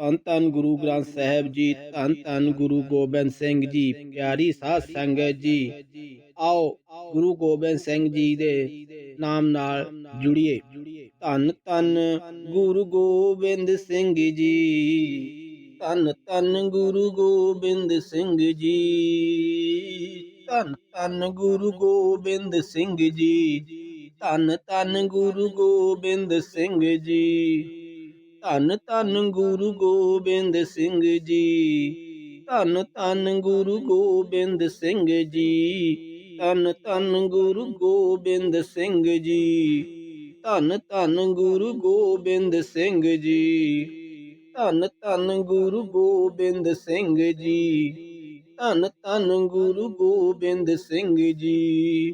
ਧੰਨ ਧੰਨ ਗੁਰੂ ਗ੍ਰੰਥ ਸਾਹਿਬ ਜੀ, ਧੰਨ ਧੰਨ ਗੁਰੂ ਗੋਬਿੰਦ ਸਿੰਘ ਜੀ, ਪਿਆਰੀ ਸਾਧ ਸੰਗਤ ਜੀ। ਆਓ ਗੁਰੂ ਗੋਬਿੰਦ ਸਿੰਘ ਜੀ ਦੇ ਨਾਮ ਨਾਲ ਜੁੜੀਏ। ਧੰਨ ਧੰਨ ਗੁਰੂ ਗੋਬਿੰਦ ਸਿੰਘ ਜੀ। ਧੰਨ ਧੰਨ ਗੁਰੂ ਗੋਬਿੰਦ ਸਿੰਘ ਜੀ। ਧੰਨ ਧੰਨ ਗੁਰੂ ਗੋਬਿੰਦ ਸਿੰਘ ਜੀ। ਧੰਨ ਧੰਨ ਗੁਰੂ ਗੋਬਿੰਦ ਸਿੰਘ ਜੀ। ਧੰਨ ਧੰਨ ਗੁਰੂ ਗੋਬਿੰਦ ਸਿੰਘ ਜੀ। ਧੰਨ ਧੰਨ ਗੁਰੂ ਗੋਬਿੰਦ ਸਿੰਘ ਜੀ। ਧੰਨ ਧੰਨ ਗੁਰੂ ਗੋਬਿੰਦ ਸਿੰਘ ਜੀ। ਧੰਨ ਧੰਨ ਗੁਰੂ ਗੋਬਿੰਦ ਸਿੰਘ ਜੀ। ਧੰਨ ਧੰਨ ਗੁਰੂ ਗੋਬਿੰਦ ਸਿੰਘ ਜੀ। ਧੰਨ ਧੰਨ ਗੁਰੂ ਗੋਬਿੰਦ ਸਿੰਘ ਜੀ।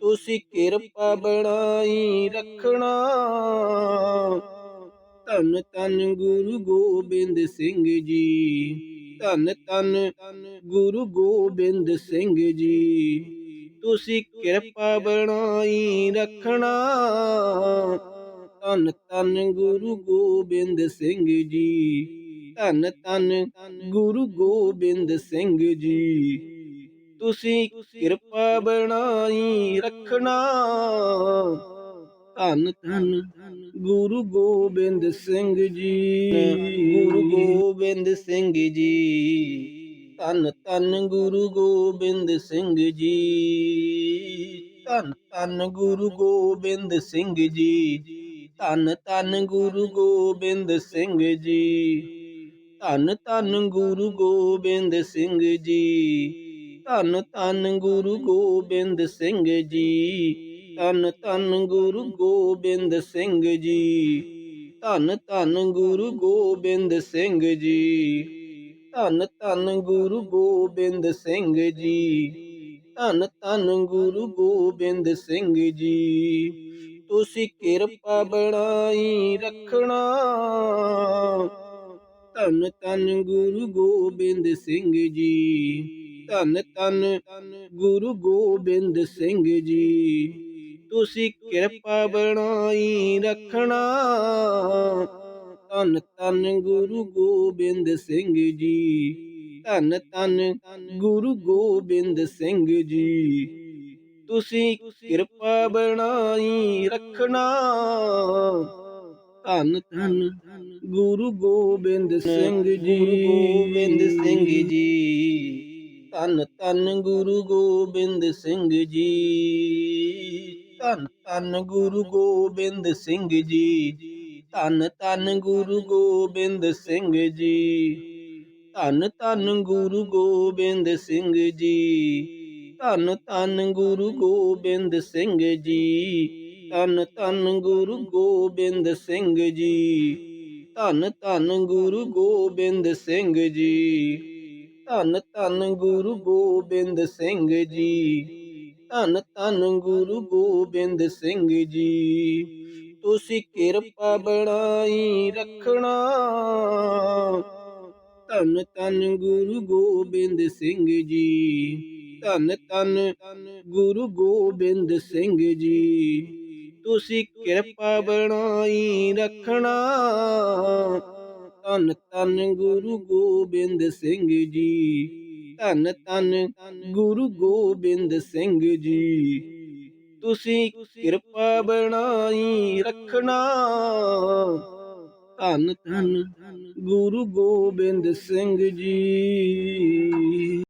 ਤੁਸੀਂ ਕਿਰਪਾ ਬਣਾਈ ਰੱਖਣਾ। ਧੰਨ ਧੰਨ ਗੁਰੂ ਗੋਬਿੰਦ ਸਿੰਘ ਜੀ। ਧੰਨ ਧੰਨ ਗੁਰੂ ਗੋਬਿੰਦ ਸਿੰਘ ਜੀ। ਤੁਸੀਂ ਕਿਰਪਾ ਬਣਾਈ ਰੱਖਣਾ। ਧੰਨ ਧੰਨ ਗੁਰੂ ਗੋਬਿੰਦ ਸਿੰਘ ਜੀ। ਧੰਨ ਧੰਨ ਗੁਰੂ ਗੋਬਿੰਦ ਸਿੰਘ ਜੀ। ਤੁਸੀਂ ਕਿਰਪਾ ਬਣਾਈ ਰੱਖਣਾ। ਧੰਨ ਧੰਨ ਗੁਰੂ ਗੋਬਿੰਦ ਸਿੰਘ ਜੀ। ਗੁਰੂ ਗੋਬਿੰਦ ਸਿੰਘ ਜੀ। ਧੰਨ ਧੰਨ ਗੁਰੂ ਗੋਬਿੰਦ ਸਿੰਘ ਜੀ। ਧੰਨ ਧੰਨ ਗੁਰੂ ਗੋਬਿੰਦ ਸਿੰਘ ਜੀ। ਧੰਨ ਧੰਨ ਗੁਰੂ ਗੋਬਿੰਦ ਸਿੰਘ ਜੀ। ਧੰਨ ਧੰਨ ਗੁਰੂ ਗੋਬਿੰਦ ਸਿੰਘ ਜੀ। ਧੰਨ ਧੰਨ ਗੁਰੂ ਗੋਬਿੰਦ ਸਿੰਘ ਜੀ। ਧੰਨ ਧੰਨ ਗੁਰੂ ਗੋਬਿੰਦ ਸਿੰਘ ਜੀ। ਧੰਨ ਧੰਨ ਗੁਰੂ ਗੋਬਿੰਦ ਸਿੰਘ ਜੀ। ਧੰਨ ਧੰਨ ਗੁਰੂ ਗੋਬਿੰਦ ਸਿੰਘ ਜੀ। ਧੰਨ ਧੰਨ ਗੁਰੂ ਗੋਬਿੰਦ ਸਿੰਘ ਜੀ। ਤੁਸੀਂ ਕਿਰਪਾ ਬਣਾਈ ਰੱਖਣਾ। ਧੰਨ ਧੰਨ ਗੁਰੂ ਗੋਬਿੰਦ ਸਿੰਘ ਜੀ। ਧੰਨ ਧੰਨ ਗੁਰੂ ਗੋਬਿੰਦ ਸਿੰਘ ਜੀ। ਤੁਸੀਂ ਕਿਰਪਾ ਬਣਾਈ ਰੱਖਣਾ। ਧੰਨ ਧੰਨ ਗੁਰੂ ਗੋਬਿੰਦ ਸਿੰਘ ਜੀ। ਧੰਨ ਧੰਨ ਗੁਰੂ ਗੋਬਿੰਦ ਸਿੰਘ ਜੀ। ਤੁਸੀਂ ਕਿਰਪਾ ਬਣਾਈ ਰੱਖਣਾ। ਧੰਨ ਧੰਨ ਗੁਰੂ ਗੋਬਿੰਦ ਸਿੰਘ ਜੀ। ਗੋਬਿੰਦ ਸਿੰਘ ਜੀ। ਧੰਨ ਧੰਨ ਗੁਰੂ ਗੋਬਿੰਦ ਸਿੰਘ ਜੀ। ਧੰਨ ਧੰਨ ਗੁਰੂ ਗੋਬਿੰਦ ਸਿੰਘ ਜੀ। ਧੰਨ ਧੰਨ ਗੁਰੂ ਗੋਬਿੰਦ ਸਿੰਘ ਜੀ। ਧੰਨ ਧੰਨ ਗੁਰੂ ਗੋਬਿੰਦ ਸਿੰਘ ਜੀ। ਧੰਨ ਧੰਨ ਗੁਰੂ ਗੋਬਿੰਦ ਸਿੰਘ ਜੀ। ਧੰਨ ਧੰਨ ਗੁਰੂ ਗੋਬਿੰਦ ਸਿੰਘ ਜੀ। ਧੰਨ ਧੰਨ ਗੁਰੂ ਗੋਬਿੰਦ ਸਿੰਘ ਜੀ। ਧੰਨ ਧੰਨ ਗੁਰੂ ਗੋਬਿੰਦ ਸਿੰਘ ਜੀ। ਧੰਨ ਧੰਨ ਗੁਰੂ ਗੋਬਿੰਦ ਸਿੰਘ ਜੀ। ਤੁਸੀਂ ਕਿਰਪਾ ਬਣਾਈ ਰੱਖਣਾ। ਧੰਨ ਧੰਨ ਗੁਰੂ ਗੋਬਿੰਦ ਸਿੰਘ ਜੀ। ਧੰਨ ਧੰਨ ਗੁਰੂ ਗੋਬਿੰਦ ਸਿੰਘ ਜੀ। ਤੁਸੀਂ ਕਿਰਪਾ ਬਣਾਈ ਰੱਖਣਾ। ਧੰਨ ਧੰਨ ਗੁਰੂ ਗੋਬਿੰਦ ਸਿੰਘ ਜੀ। ਧੰਨ ਧੰਨ ਗੁਰੂ ਗੋਬਿੰਦ ਸਿੰਘ ਜੀ। ਤੁਸੀਂ ਕਿਰਪਾ ਬਣਾਈ ਰੱਖਣਾ। ਧੰਨ ਧੰਨ ਗੁਰੂ ਗੋਬਿੰਦ ਸਿੰਘ ਜੀ।